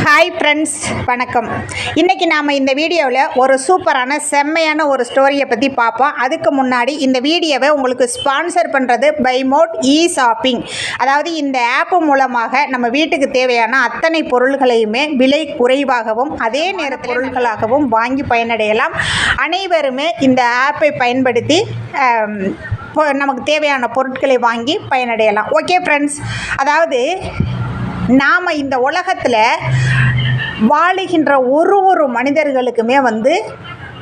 Hi friends வணக்கம். இன்றைக்கி நாம் இந்த வீடியோவில் ஒரு சூப்பரான செம்மையான ஒரு ஸ்டோரியை பற்றி பார்ப்போம் அதுக்கு முன்னாடி இந்த வீடியோவை உங்களுக்கு ஸ்பான்சர் பண்ணுறது பைமோட் இ ஷாப்பிங் அதாவது இந்த ஆப்பு மூலமாக நம்ம வீட்டுக்கு தேவையான அத்தனை பொருள்களையுமே விலை குறைவாகவும் அதே நேர பொருள்களாகவும் வாங்கி பயனடையலாம். அனைவருமே இந்த ஆப்பை பயன்படுத்தி பொ- நமக்கு தேவையான பொருட்களை வாங்கி பயனடையலாம். ஓகே ஃப்ரெண்ட்ஸ் அதாவது நாம் இந்த உலகத்தில் வாழுகின்ற ஒரு ஒரு மனிதர்களுக்குமே வந்து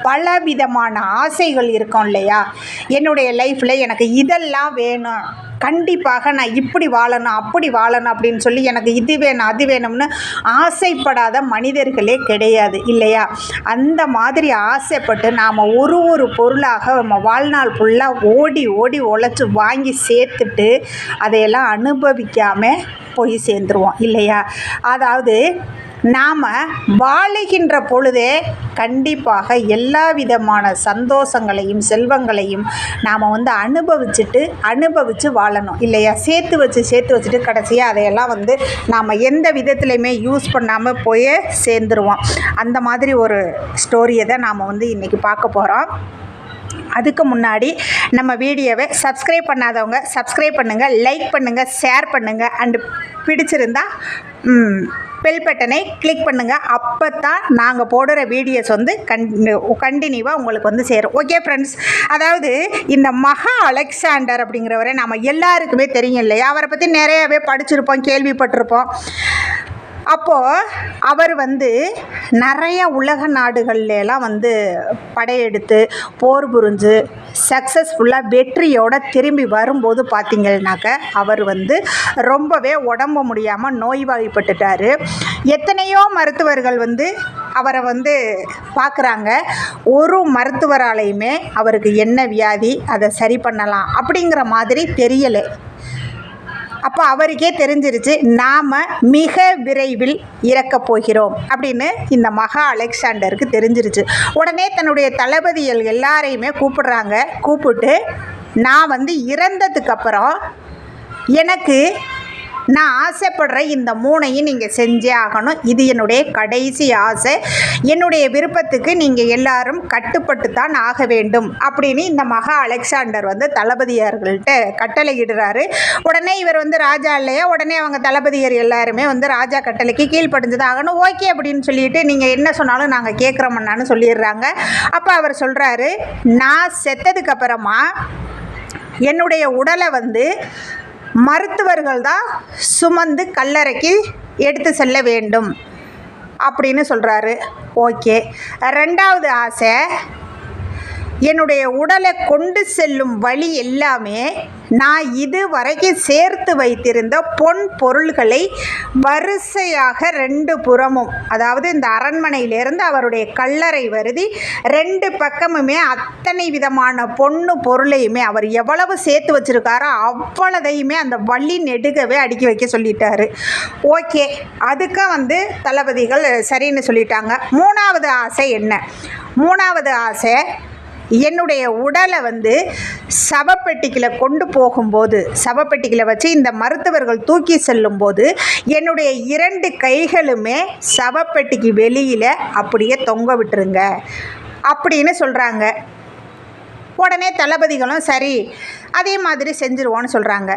பலவிதமான ஆசைகள் இருக்கும் இல்லையா? என்னுடைய லைஃப்பில் எனக்கு இதெல்லாம் வேணும். கண்டிப்பாக நான் இப்படி வாழணும் அப்படி வாழணும் அப்படின்னு சொல்லி எனக்கு இது வேணும் அது வேணும்னு ஆசைப்படாத மனிதர்களே கிடையாது இல்லையா? அந்த மாதிரி ஆசைப்பட்டு நாம் ஒரு ஒரு பொருளாக நம்ம வாழ்நாள் ஃபுல்லாக ஓடி ஓடி உழைச்சி வாங்கி சேர்த்துட்டு அதையெல்லாம் அனுபவிக்காமல் போய் சேர்ந்துருவோம் இல்லையா? அதாவது நாம் வாழுகின்ற பொழுதே கண்டிப்பாக எல்லா விதமான சந்தோஷங்களையும் செல்வங்களையும் நாம் வந்து அனுபவிச்சுட்டு அனுபவித்து வாழணும் இல்லையா? சேர்த்து வச்சு சேர்த்து வச்சுட்டு கடைசியாக அதையெல்லாம் வந்து நாம் எந்த விதத்துலையுமே யூஸ் பண்ணாமல் போய் சேர்ந்துருவோம். அந்த மாதிரி ஒரு ஸ்டோரியை தான் நாம் வந்து இன்றைக்கி பார்க்க போகிறோம் அதுக்கு முன்னாடி நம்ம வீடியோவை சப்ஸ்கிரைப் பண்ணாதவங்க சப்ஸ்கிரைப் பண்ணுங்கள் லைக் பண்ணுங்கள் ஷேர் பண்ணுங்கள் அண்டு பிடிச்சிருந்தா பெல் பட்டனை கிளிக் பண்ணுங்கள் அப்போ தான் நாங்கள் போடுற வீடியோஸ் வந்து கண் கண்டினியூவாக உங்களுக்கு வந்து சேரும். ஓகே ஃப்ரெண்ட்ஸ் அதாவது இந்த மகா அலெக்சாண்டர் அப்படிங்கிறவரை நம்ம எல்லாருக்குமே தெரியும் இல்லையா? அவரை பற்றி நிறையாவே படிச்சிருப்போம் கேள்விப்பட்டிருப்போம். அப்போது அவர் வந்து நிறைய உலக நாடுகள்லாம் வந்து படையெடுத்து போர் புரிஞ்சு சக்ஸஸ்ஃபுல்லாக வெற்றியோடு திரும்பி வரும்போது பார்த்திங்கனாக்க அவர் வந்து ரொம்பவே உடம்பு முடியாமல் நோய்வாய்ப்பட்டுட்டார். எத்தனையோ மருத்துவர்கள் வந்து அவரை வந்து பார்க்குறாங்க. ஒரு மருத்துவராலையுமே அவருக்கு என்ன வியாதி அதை சரி பண்ணலாம் அப்படிங்கிற மாதிரி தெரியலை. அப்போ அவருக்கே தெரிஞ்சிருச்சு நாம் மிக விரைவில் இறக்கப் போகிறோம் அப்படின்னு இந்த மகா அலெக்சாண்டருக்கு தெரிஞ்சிருச்சு. உடனே தன்னுடைய தளபதிகள் எல்லாரையுமே கூப்பிடுறாங்க கூப்பிட்டு நான் வந்து இறந்ததுக்கு அப்புறம் எனக்கு நான் ஆசைப்படுற இந்த மூணையும் நீங்கள் செஞ்சே ஆகணும். இது என்னுடைய கடைசி ஆசை. என்னுடைய விருப்பத்துக்கு நீங்கள் எல்லாரும் கட்டுப்பட்டு தான் ஆக வேண்டும். அப்படின்னு இந்த மகா அலெக்சாண்டர் வந்து தளபதியார்கள்ட்ட கட்டளையிடுறாரு. உடனே இவர் வந்து ராஜா இல்லையா? உடனே அவங்க தளபதியர் எல்லாருமே வந்து ராஜா கட்டளைக்கு கீழ்ப்படிஞ்சது ஆகணும் ஓகே அப்படின்னு சொல்லிட்டு நீங்கள் என்ன சொன்னாலும் நாங்கள் கேட்குறோம்னான்னு சொல்லிடுறாங்க. அப்போ அவர் சொல்கிறாரு நான் செத்ததுக்கப்புறமா என்னுடைய உடலை வந்து மருத்துவர்கள் தான் சுமந்து கல்லறைக்கு எடுத்து செல்ல வேண்டும். அப்படின்னு சொல்கிறாரு ஓகே. ரெண்டாவது ஆசை என்னுடைய உடலை கொண்டு செல்லும் வழி எல்லாமே நான் இது வரைக்கும் சேர்த்து வைத்திருந்த பொன் பொருள்களை வரிசையாக ரெண்டு புறமும் அதாவது இந்த அரண்மனையிலேருந்து அவருடைய கல்லறை வருதி ரெண்டு பக்கமுமே அத்தனை விதமான பொண்ணு பொருளையுமே அவர் எவ்வளவு சேர்த்து வச்சுருக்காரோ அவ்வளதையுமே அந்த வழி நெடுகவே அடுக்கி வைக்க சொல்லிட்டாரு. ஓகே அதுக்கு வந்து தளபதிகள் சரின்னு சொல்லிட்டாங்க. மூணாவது ஆசை என்ன? மூணாவது ஆசை என்னுடைய உடலை வந்து சவப்பெட்டிக்கில் கொண்டு போகும்போது சவப்பெட்டிக்கில் வச்சு இந்த மருத்துவர்கள் தூக்கி செல்லும்போது என்னுடைய இரண்டு கைகளுமே சவப்பெட்டிக்கு வெளியில் அப்படியே தொங்க விட்டுருங்க அப்படின்னு சொல்கிறாங்க உடனே தளபதிகளும் சரி அதே மாதிரி செஞ்சுருவோன்னு சொல்கிறாங்க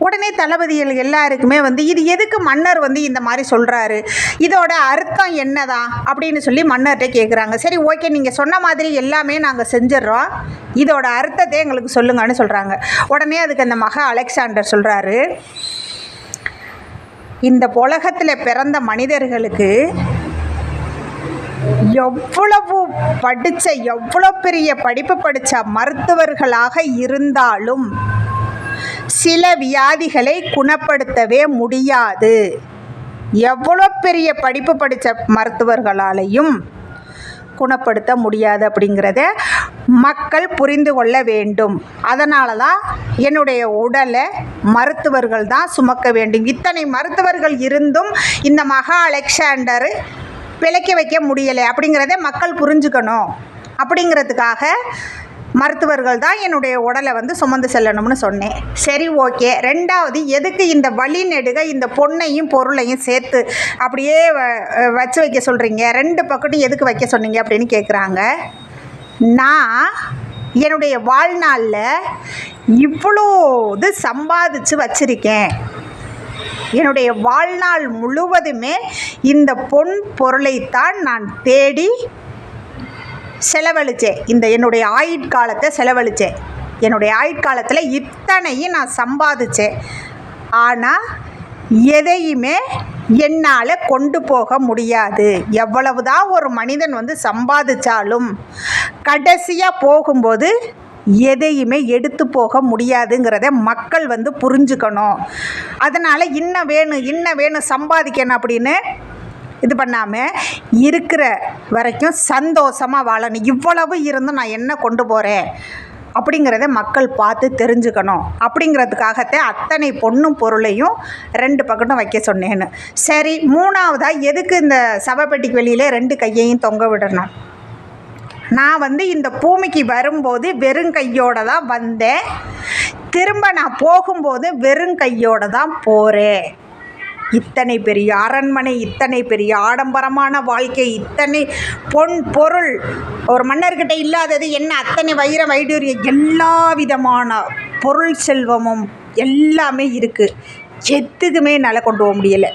உடனே தளபதிகள் எல்லாருக்குமே வந்து இது எதுக்கு மன்னர் வந்து இந்த மாதிரி சொல்கிறாரு இதோட அர்த்தம் என்னதான்? அப்படின்னு சொல்லி மன்னர்கிட்ட கேட்குறாங்க சரி ஓகே நீங்கள் சொன்ன மாதிரி எல்லாமே நாங்கள் செஞ்சிடுறோம். இதோட அர்த்தத்தை எங்களுக்கு சொல்லுங்கன்னு சொல்கிறாங்க உடனே அதுக்கு அந்த மக அலெக்சாண்டர் சொல்கிறாரு இந்த உலகத்தில் பிறந்த மனிதர்களுக்கு எவ்வளவு படித்த எவ்வளோ பெரிய படிப்பு படித்த மருத்துவர்களாக இருந்தாலும் சில வியாதிகளை குணப்படுத்தவே முடியாது. எவ்வளோ பெரிய படிப்பு படித்த மருத்துவர்களாலையும் குணப்படுத்த முடியாது அப்படிங்கிறத மக்கள் புரிந்து கொள்ள வேண்டும். அதனால தான் என்னுடைய உடலை மருத்துவர்கள் தான் சுமக்க வேண்டும். இத்தனை மருத்துவர்கள் இருந்தும் இந்த மகா அலெக்சாண்டர் பிழைக்க வைக்க முடியலை அப்படிங்கிறத மக்கள் புரிஞ்சுக்கணும். அப்படிங்கிறதுக்காக மருத்துவர்கள் தான் என்னுடைய உடலை வந்து சுமந்து செல்லணும்னு சொன்னேன். சரி ஓகே. ரெண்டாவது எதுக்கு இந்த வழி நெடுக இந்த பொண்ணையும் பொருளையும் சேர்த்து அப்படியே வ- வச்சு வைக்க சொல்கிறீங்க ரெண்டு பக்கட்டும் எதுக்கு வைக்க சொன்னீங்க அப்படின்னு கேட்குறாங்க நான் என்னுடைய வாழ்நாளில் இவ்வளோ இது சம்பாதிச்சு வச்சிருக்கேன். என்னுடைய வாழ்நாள் முழுவதுமே இந்த பொன் பொருளைத்தான் நான் தேடி செலவழித்தேன் இந்த என்னுடைய ஆயுட்காலத்தை செலவழித்தேன் என்னுடைய ஆயுட்காலத்தில் இத்தனையும் நான் சம்பாதிச்சேன். ஆனால் எதையுமே என்னால் கொண்டு போக முடியாது. எவ்வளவுதான் ஒரு மனிதன் வந்து சம்பாதிச்சாலும் கடைசியாக போகும்போது எதையுமே எடுத்து போக முடியாதுங்கிறத மக்கள் வந்து புரிஞ்சுக்கணும். அதனால் இன்னும் வேணும் இன்னும் வேணும் சம்பாதிக்கணும் அப்படின்னு இது பண்ணாமல் இருக்கிற வரைக்கும் சந்தோஷமாக வாழணும். இவ்வளவு இருந்தும் நான் என்ன கொண்டு போகிறேன் அப்படிங்கிறத மக்கள் பார்த்து தெரிஞ்சுக்கணும். அப்படிங்கிறதுக்காகத்தான் அத்தனை பொண்ணும் பொருளையும் ரெண்டு பக்கட்டும் வைக்க சொன்னேன்னு. சரி மூணாவதாக எதுக்கு இந்த சவப்பெட்டிக்கு வெளியில் ரெண்டு கையையும் தொங்க விடணும்? நான் வந்து இந்த பூமிக்கு வரும்போது வெறும் கையோடு தான் வந்தேன். திரும்ப நான் போகும்போது வெறும் கையோடு தான் போகிறேன் இத்தனை பெரிய அரண்மனை இத்தனை பெரிய ஆடம்பரமான வாழ்க்கை இத்தனை பொன் பொருள். ஒரு மன்னர்கிட்ட இல்லாதது என்ன? அத்தனை வைர வைடூரியம் எல்லா விதமான பொருள் செல்வமும் எல்லாமே இருக்குது எத்துக்குமே என்னால் கொண்டு போக முடியலை.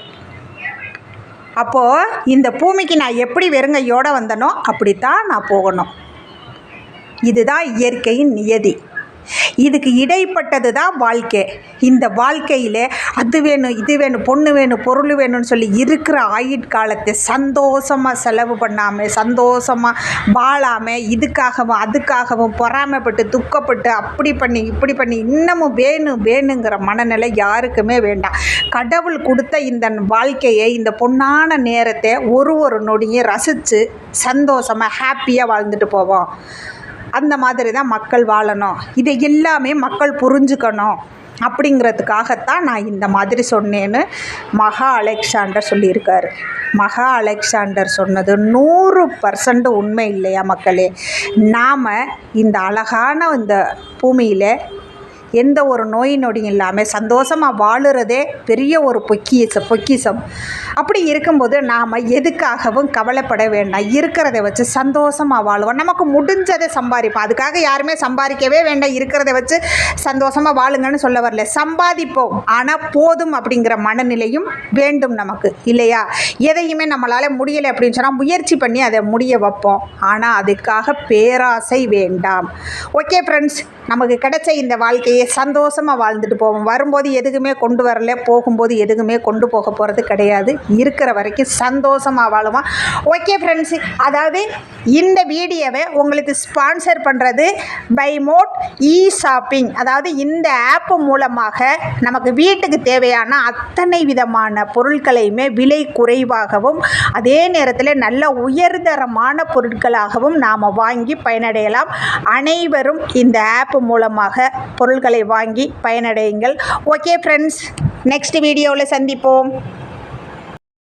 அப்போது இந்த பூமிக்கு நான் எப்படி வெறுங்கையோடு வந்தனோ அப்படித்தான் நான் போகணும். இதுதான் இயற்கையின் நியதி. இதுக்கு இடைப்பட்டது தான் வாழ்க்கை. இந்த வாழ்க்கையில் அது வேணும் இது வேணும் பொண்ணு வேணும் பொருள் வேணும்னு சொல்லி இருக்கிற ஆயுட்காலத்தை சந்தோஷமாக செலவு பண்ணாமல் சந்தோஷமாக வாழாமல் இதுக்காகவும் அதுக்காகவும் பொறாமைப்பட்டு துக்கப்பட்டு அப்படி பண்ணி இப்படி பண்ணி இன்னமும் வேணும் வேணுங்கிற மனநிலை யாருக்குமே வேண்டாம். கடவுள் கொடுத்த இந்த வாழ்க்கையை இந்த பொன்னான நேரத்தை ஒரு ஒரு நொடியும் ரசித்து சந்தோஷமாக ஹாப்பியாக வாழ்ந்துட்டு போவோம். அந்த மாதிரி தான் மக்கள் வாழணும். இதை எல்லாமே மக்கள் புரிஞ்சுக்கணும். அப்படிங்கிறதுக்காகத்தான் நான் இந்த மாதிரி சொன்னேன்னு மகா அலெக்சாண்டர் சொல்லியிருக்காரு. மகா அலெக்சாண்டர் சொன்னது நூறு பர்சன்ட் உண்மை இல்லையா மக்களே? நாம் இந்த அழகான இந்த பூமியில் எந்த ஒரு நோய் நொடியும் இல்லாமல் சந்தோஷமாக வாழுறதே பெரிய ஒரு பொக்கிச பொக்கிசம் அப்படி இருக்கும்போது நாம் எதுக்காகவும் கவலைப்பட வேண்டாம். இருக்கிறத வச்சு சந்தோஷமாக வாழுவோம். நமக்கு முடிஞ்சதை சம்பாதிப்போம். அதுக்காக யாருமே சம்பாதிக்கவே வேண்டாம். இருக்கிறத வச்சு சந்தோஷமாக வாழுங்கன்னு சொல்ல வரல. சம்பாதிப்போம். ஆனால் போதும் அப்படிங்கிற மனநிலையும் வேண்டும் நமக்கு. இல்லையா? எதையுமே நம்மளால் முடியலை அப்படின்னு சொன்னால் முயற்சி பண்ணி அதை முடிய வைப்போம். ஆனால் அதுக்காக பேராசை வேண்டாம். ஓகே ஃப்ரெண்ட்ஸ் நமக்கு கிடைச்ச இந்த வாழ்க்கையை சந்தோஷமாக வாழ்ந்துட்டு போவோம். வரும்போது எதுக்குமே கொண்டு வரல. போகும்போது எதுக்குமே கொண்டு போக போகிறது கிடையாது. இருக்கிற வரைக்கும் சந்தோஷமாக வாழுவோம். ஓகே ஃப்ரெண்ட்ஸ் அதாவது இந்த வீடியோவை உங்களுக்கு ஸ்பான்சர் பண்ணுறது பை மோட் இ ஷாப்பிங் அதாவது இந்த ஆப் மூலமாக நமக்கு வீட்டுக்கு தேவையான அத்தனை விதமான பொருட்களையுமே விலை குறைவாகவும் அதே நேரத்தில் நல்ல உயர்தரமான பொருட்களாகவும் நாம் வாங்கி பயனடையலாம். அனைவரும் இந்த ஆப் ஆப் மூலமாக பொருட்களை வாங்கி பயனடையுங்கள். ஓகே ஃப்ரெண்ட்ஸ் நெக்ஸ்ட் வீடியோவில் சந்திப்போம்.